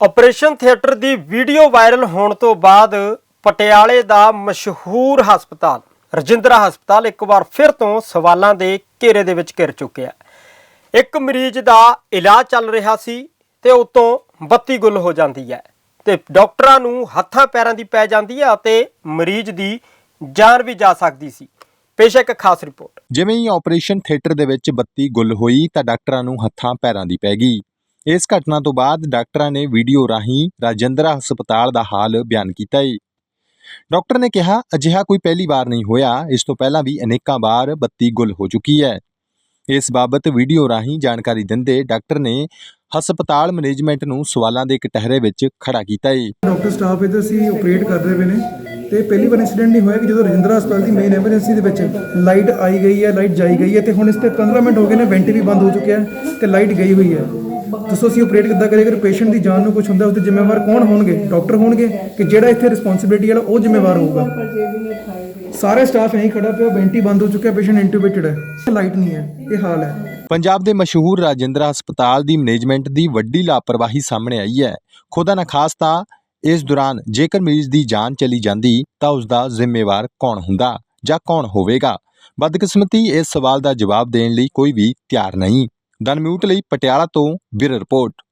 Operation theatre ਦੀ video viral ਹੋਣ ਤੋਂ ਬਾਅਦ ਪਟਿਆਲੇ ਦਾ ਮਸ਼ਹੂਰ ਹਸਪਤਾਲ, ਰਜਿੰਦਰਾ ਹਸਪਤਾਲ ਇੱਕ ਵਾਰ ਫਿਰ ਤੋਂ ਸਵਾਲਾਂ ਦੇ ਘੇਰੇ ਦੇ ਵਿੱਚ ਘਿਰ ਚੁੱਕਿਆ ਇੱਕ ਮਰੀਜ਼ ਦਾ ਇਲਾਜ ਚੱਲ ਰਿਹਾ ਸੀ ਤੇ ਉਤੋਂ ਬੱਤੀ ਗੁੱਲ ਹੋ ਜਾਂਦੀ ਹੈ ਤੇ ਡਾਕਟਰਾਂ ਨੂੰ ਹੱਥਾਂ ਪੈਰਾਂ ਦੀ ਪੈ ਜਾਂਦੀ ਹੈ ਅਤੇ ਮਰੀਜ਼ ਦੀ ਜਾਨ ਵੀ ਜਾ ਸਕਦੀ ਸੀ। ਪੇਸ਼ ਹੈ ਇੱਕ ਖਾਸ ਰਿਪੋਰਟ। ਜਿਵੇਂ ਹੀ ਆਪਰੇਸ਼ਨ ਥੀਏਟਰ ਦੇ ਵਿੱਚ ਬੱਤੀ ਗੁੱਲ ਹੋਈ ਤਾਂ ਡਾਕਟਰਾਂ ਨੂੰ ਹੱਥਾਂ ਪੈਰਾਂ ਦੀ ਪੈ ਗਈ। ਇਸ ਘਟਨਾ ਤੋਂ ਬਾਅਦ ਡਾਕਟਰਾਂ ਨੇ ਵੀਡੀਓ ਰਾਹੀਂ ਰਾਜਿੰਦਰਾ ਹਸਪਤਾਲ ਦਾ ਹਾਲ ਬਿਆਨ ਕੀਤਾ ਹੈ ਡਾਕਟਰ ਨੇ ਕਿਹਾ, ਅਜਿਹਾ ਕੋਈ ਪਹਿਲੀ ਵਾਰ ਨਹੀਂ ਹੋਇਆ, ਇਸ ਤੋਂ ਪਹਿਲਾਂ ਵੀ ਅਨੇਕਾਂ ਵਾਰ ਬੱਤੀ ਗੁੱਲ ਹੋ ਚੁੱਕੀ ਹੈ। ਇਸ ਬਾਬਤ ਵੀਡੀਓ ਰਾਹੀਂ ਜਾਣਕਾਰੀ ਦਿੰਦੇ ਡਾਕਟਰ ਨੇ ਹਸਪਤਾਲ ਮੈਨੇਜਮੈਂਟ ਨੂੰ ਸਵਾਲਾਂ ਦੇ ਕਟਹਿਰੇ ਵਿੱਚ ਖੜਾ ਕੀਤਾ ਹੈ ਡਾਕਟਰ, ਸਟਾਫ ਇੱਧਰ ਸੀ ਆਪਰੇਟ ਕਰ ਪਏ ਨੇ। ਤੇ ਪਹਿਲੀ ਵਾਰ ਇਨਸੀਡੈਂਟ ਨਹੀਂ ਹੋਇਆ ਕਿ ਜਦੋਂ ਰਜਿੰਦਰਾ ਹਸਪਤਾਲ ਦੀ ਮੇਨ ਐਮਰਜੈਂਸੀ ਦੇ ਵਿੱਚ ਲਾਈਟ ਆਈ ਗਈ ਹੈ ਲਾਈਟ ਜਾਈ ਗਈ ਹੈ ਤੇ ਹੁਣ ਇਸ ਤੇ 15 ਮਿੰਟ ਹੋ ਗਏ ਨੇ ਵੈਂਟ ਵੀ ਬੰਦ ਹੋ ਚੁੱਕਿਆ ਹੈ ਤੇ ਲਾਈਟ ਗਈ ਹੋਈ ਹੈ। ਦੱਸੋ ਅਸੀਂ ਆਪਰੇਟ ਕਿੱਦਾਂ ਕਰੀਏ? ਅਗਰ ਪੇਸ਼ੈਂਟ ਦੀ ਜਾਨ ਨੂੰ ਕੁਝ ਹੁੰਦਾ ਉਹਦੇ ਜ਼ਿੰਮੇਵਾਰ ਕੌਣ ਹੋਣਗੇ? ਡਾਕਟਰ ਹੋਣਗੇ ਕਿ ਜਿਹੜਾ ਇੱਥੇ ਰਿਸਪੌਂਸਿਬਿਲਟੀ ਵਾਲਾ ਉਹ ਜ਼ਿੰਮੇਵਾਰ ਹੋਊਗਾ? ਸਾਰੇ ਸਟਾਫ ਐਂ ਖੜਾ ਪਿਆ ਵੈਂਟੀ ਬੰਦ ਹੋ ਚੁੱਕਿਆ ਪੇਸ਼ੈਂਟ ਇੰਟੂਬੇਟਡ ਹੈ। ਲਾਈਟ ਨਹੀਂ ਹੈ, ਇਹ ਹਾਲ ਹੈ। ਪੰਜਾਬ ਦੇ ਮਸ਼ਹੂਰ ਰਾਜਿੰਦਰਾ ਹਸਪਤਾਲ ਦੀ ਮੈਨੇਜਮੈਂਟ ਦੀ ਵੱਡੀ ਲਾਪਰਵਾਹੀ ਸਾਹਮਣੇ ਆਈ ਹੈ। ਖੁਦਾ ਨਾ ਖਾਸ ਤਾਂ ਇਸ ਦੌਰਾਨ ਜੇਕਰ ਮਰੀਜ਼ ਦੀ ਜਾਨ ਚਲੀ ਜਾਂਦੀ, ਤਾਂ ਉਸ ਦਾ ਜ਼ਿੰਮੇਵਾਰ ਕੌਣ ਹੁੰਦਾ ਜਾਂ ਕੌਣ ਹੋਵੇਗਾ? ਬਦਕਿਸਮਤੀ ਇਸ ਸਵਾਲ ਦਾ ਜਵਾਬ ਦੇਣ ਲਈ ਕੋਈ ਵੀ ਤਿਆਰ ਨਹੀਂ। ਦਨਮਿਊਟ ਲਈ ਪਟਿਆਲਾ ਤੋਂ ਬਿਊਰੋ ਰਿਪੋਰਟ।